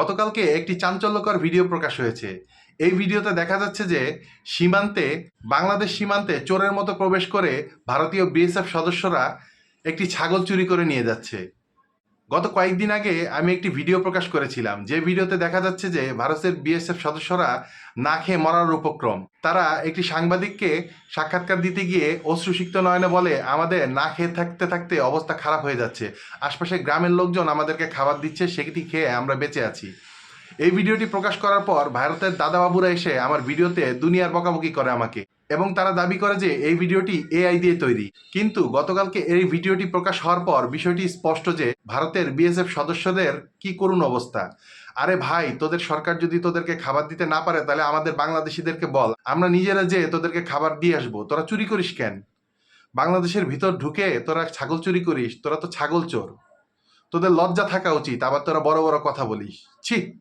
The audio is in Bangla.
গতকালকে একটি চাঞ্চল্যকর ভিডিও প্রকাশ হয়েছে। এই ভিডিওতে দেখা যাচ্ছে যে সীমান্তে, বাংলাদেশ সীমান্তে চোরের মতো প্রবেশ করে ভারতীয় বিএসএফ সদস্যরা একটি ছাগল চুরি করে নিয়ে যাচ্ছে। গত কয়েকদিন আগে আমি একটি ভিডিও প্রকাশ করেছিলাম, যে ভিডিওতে দেখা যাচ্ছে যে ভারতের বিএসএফ সদস্যরা না খেয়ে মরার উপক্রম। তারা একটি সাংবাদিককে সাক্ষাৎকার দিতে গিয়ে অশ্রুসিক্ত নয়নে বলে, আমাদের না খেয়ে থাকতে থাকতে অবস্থা খারাপ হয়ে যাচ্ছে। আশপাশে গ্রামের লোকজন আমাদেরকে খাবার দিচ্ছে, সেটি খেয়ে আমরা বেঁচে আছি। এই ভিডিওটি প্রকাশ করার পর ভারতের দাদাবাবুরা এসে আমার ভিডিওতে দুনিয়ার বকাবকি করে আমাকে। এবং তারা দাবি করে যে এই ভিডিওটি এআই দিয়ে তৈরি। কিন্তু গতকালকে এই ভিডিওটি প্রকাশ হওয়ার পর বিষয়টি স্পষ্ট যে ভারতের বিএসএফ সদস্যদের কি করুণ অবস্থা। আরে ভাই, তোদের সরকার যদি তোদেরকে খাবার দিতে না পারে, তাহলে আমাদের বাংলাদেশিদেরকে বল। আমরা নিজেরা যে তোদেরকে খাবার দিয়ে আসব, তোরা চুরি করিস কেন? বাংলাদেশের ভিতর ঢুকে তোরা ছাগল চুরি করিস, তোরা তো ছাগল চোর। তোদের লজ্জা থাকা উচিত, আবার তোরা বড় বড় কথা বলিস। ছি!